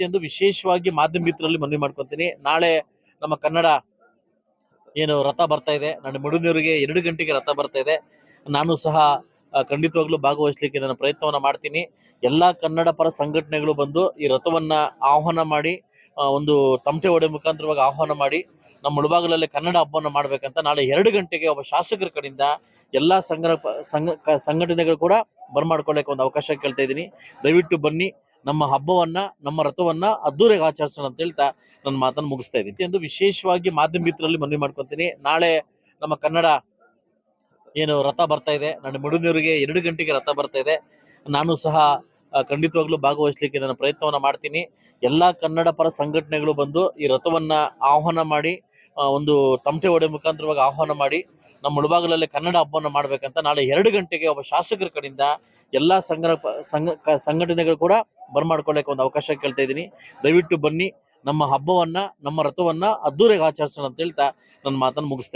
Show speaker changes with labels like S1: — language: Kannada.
S1: ಎಂದು ವಿಶೇಷವಾಗಿ ಮಾಧ್ಯಮ ಮಿತ್ರರಲ್ಲಿ ಮನವಿ ಮಾಡ್ಕೊತೀನಿ. ನಾಳೆ ನಮ್ಮ ಕನ್ನಡ ಏನು ರಥ ಬರ್ತಾ ಇದೆ. ನನ್ನ ಮುಡುನೂರಿಗೆ ಎರಡು ಗಂಟೆಗೆ ರಥ ಬರ್ತಾ ಇದೆ. ನಾನು ಸಹ ಖಂಡಿತವಾಗ್ಲೂ ಭಾಗವಹಿಸ್ಲಿಕ್ಕೆ ನಾನು ಪ್ರಯತ್ನವನ್ನ ಮಾಡ್ತೀನಿ. ಎಲ್ಲಾ ಕನ್ನಡ ಪರ ಸಂಘಟನೆಗಳು ಬಂದು ಈ ರಥವನ್ನ ಆಹ್ವಾನ ಮಾಡಿ ಒಂದು ತಮಟೆ ಒಡೆ ಮುಖಾಂತರವಾಗಿ ಆಹ್ವಾನ ಮಾಡಿ, ನಮ್ಮ ಮುಳುಬಾಗಿಲಲ್ಲಿ ಕನ್ನಡ ಹಬ್ಬವನ್ನು ಮಾಡ್ಬೇಕಂತ ನಾಳೆ ಎರಡು ಗಂಟೆಗೆ ಒಬ್ಬ ಶಾಸಕರ ಕಡೆಯಿಂದ ಎಲ್ಲಾ ಸಂಘ ಸಂಘ ಸಂಘಟನೆಗಳು ಕೂಡ ಬರ್ಮಾಡ್ಕೊಳ್ಳೋಕೆ ಒಂದು ಅವಕಾಶ ಕೇಳ್ತಾ ಇದ್ದೀನಿ. ದಯವಿಟ್ಟು ಬನ್ನಿ. ನಮ್ಮ ಹಬ್ಬವನ್ನ, ನಮ್ಮ ರಥವನ್ನ ಅದ್ದೂರಿಯಾಗಿ ಆಚರಿಸೋಣ ಅಂತ ಹೇಳ್ತಾ ನನ್ನ ಮಾತನ್ನು ಮುಗಿಸ್ತಾ ಇದ್ದೀನಿ. ಎಂದು ವಿಶೇಷವಾಗಿ ಮಾಧ್ಯಮ ಮಿತ್ರರಲ್ಲಿ ಮನವಿ ಮಾಡ್ಕೊತೀನಿ. ನಾಳೆ ನಮ್ಮ ಕನ್ನಡ ಏನು ರಥ ಬರ್ತಾ ಇದೆ. ನನ್ನ ಮುಡುನೂರಿಗೆ ಎರಡು ಗಂಟೆಗೆ ರಥ ಬರ್ತಾ ಇದೆ. ನಾನು ಸಹ ಖಂಡಿತವಾಗ್ಲೂ ಭಾಗವಹಿಸ್ಲಿಕ್ಕೆ ನನ್ನ ಪ್ರಯತ್ನವನ್ನ ಮಾಡ್ತೀನಿ. ಎಲ್ಲಾ ಕನ್ನಡ ಪರ ಸಂಘಟನೆಗಳು ಬಂದು ಈ ರಥವನ್ನ ಆಹ್ವಾನ ಮಾಡಿ ಒಂದು ತಮಟೆ ಹೊಡೆ ಮುಖಾಂತರವಾಗಿ ಆಹ್ವಾನ ಮಾಡಿ, ನಮ್ಮ ಮುಳುಬಾಗಿಲಲ್ಲಿ ಕನ್ನಡ ಹಬ್ಬವನ್ನು ಮಾಡ್ಬೇಕಂತ ನಾಳೆ ಎರಡು ಗಂಟೆಗೆ ಒಬ್ಬ ಶಾಸಕರ ಕಡೆಯಿಂದ ಎಲ್ಲಾ ಸಂಘ ಸಂಘಟನೆಗಳು ಕೂಡ ಬರ್ಮಾಡ್ಕೊಳ್ಳಕ್ಕೆ ಒಂದು ಅವಕಾಶ ಕೇಳ್ತಾ ಇದ್ದೀನಿ. ದಯವಿಟ್ಟು ಬನ್ನಿ. ನಮ್ಮ ಹಬ್ಬವನ್ನ, ನಮ್ಮ ರಥವನ್ನ ಅದ್ದೂರಿಗೆ ಆಚರಿಸೋಣ ಅಂತ ಹೇಳ್ತಾ ನನ್ನ ಮಾತನ್ನು ಮುಗಿಸ್ತೇನೆ.